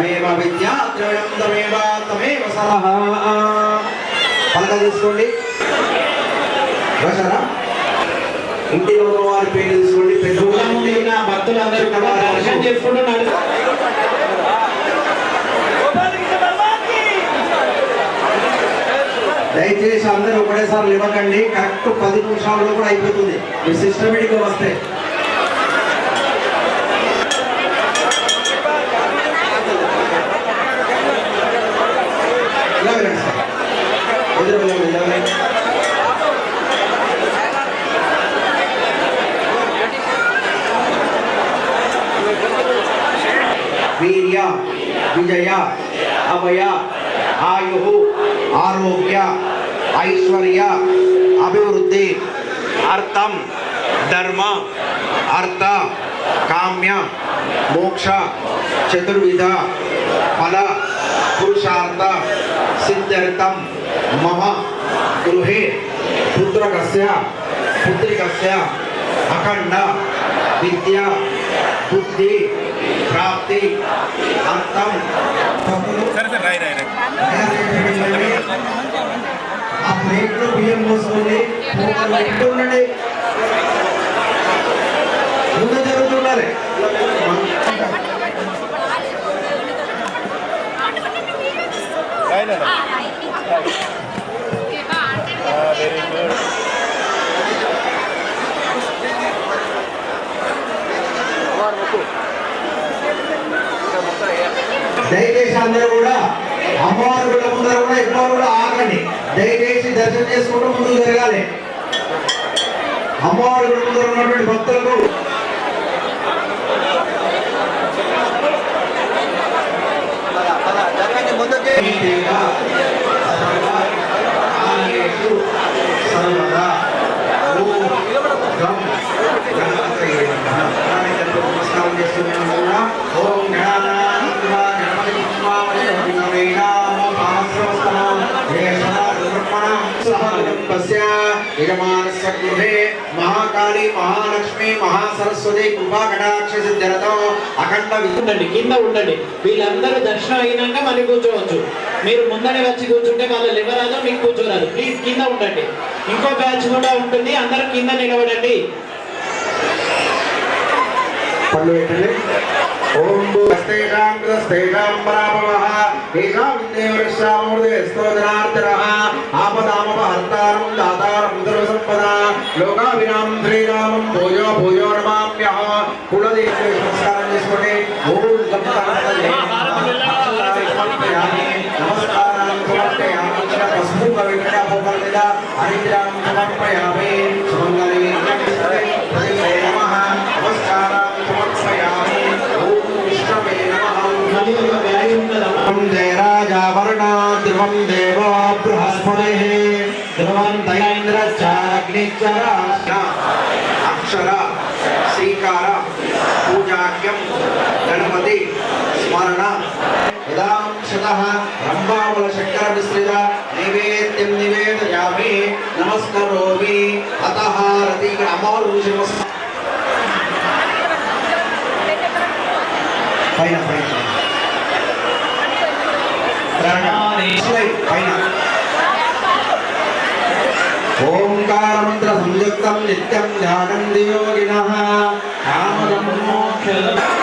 తమేవ విద్యా తమేవ తమేవ సలహా. పలక తీసుకోండి. ఇంటిలో ఉన్న వారి పేరు తీసుకోండి. పెద్దవాళ్ళ ఉన్న కూడా దర్శనం చేసుకుంటున్నారు. దయచేసి అందరూ ఒకటేసారి ఇవ్వకండి కరెక్ట్ పది నిమిషాల్లో కూడా అయిపోతుంది. మీ సిస్టమేటిక్గా వస్తే. वीर्य, विजय, अभय, आयु, आरोग्य, ऐश्वर्य, अभिवृद्धि अर्थम धर्म, अर्थ, काम्य, मोक्ष, चतुर्विध, फल, पुरुषार्थ सिद्ध मम, गृह पुत्रक पुत्रिक अखंड विद्या బుద్ధి ప్రాప్తి అర్థం ఆ ప్లేట్లో బియ్యం పెట్టి ఉండండి. ముందు జరుగుతుండాలి. రాయి. దయచేసి అందరూ కూడా అమ్మవారి గుళ్ళ ముందర కూడా ఎక్కువ కూడా ఆగండి. దయచేసి దర్శనం చేసుకుంటూ ముందుకు జరగాలి. అమ్మవారి గుళ్ళ ముందర ఉన్నటువంటి భక్తులకు సర్వదా యజమానస్య గృహే మహాకాళి మహాలక్ష్మి మహాసరస్వతి కృపా కటాక్ష సిద్ధిరతో అఖండ ఉండండి కింద ఉండండి. వీళ్ళందరూ దర్శనం అయినాక మళ్ళీ కూర్చోవచ్చు. మీరు ముందరే వచ్చి కూర్చుంటే వాళ్ళు ఎవరాదో మీకు కూర్చోరాదు. ప్లీజ్ కింద ఉండండి. ఇంకో బ్యాచ్ కూడా ఉంటుంది అందరూ కింద నిలబడండి. పళ్ళు పెట్టండి. ఓం భూస్తేషాం కృతస్తేషాం పరాభవః. తేషాం దేవరిష్టామూర్తే స్తోత్రార్చనః ఆపదామపహర్తారం దాతారం సర్వసంపదా లోకాభిరామం శ్రీరామం భూయో భూయో నమామ్యః కులదేవి నమస్కారం చేసుకోండి ఓం గణపతయే సమర్పయామి నమస్కారాన్ని సమర్పయామి పసుపు కవికట భోగల మీద హరిద్రాం సమర్పయామి సుమంగళి నమః నమస్కారాన్ని సమర్పయామి ఓం విష్ణవే నమః మళ్ళీ ఒక బ్యాచ్ ఉంటుందమ్మా ధ్రువం జయరాజావరణ ధ్రువం దేవో బృహస్పతి ధ్రువం దైంద్రచాగ్నిచరాష్ట అక్షర శ్రీకార పూజాఖ్యం గణపతి స్మరణ యదాంశతః రంభావల శంకర మిశ్రిత నైవేద్యం నివేదయామి నమస్కరోమి అతః రతి ఇక్కడ అమ్మవారు చూసి నమస్కారం పైన పైన పైన युक्तं नित्यं ध्यानं दियोगिनः कामदं मोक्षदम्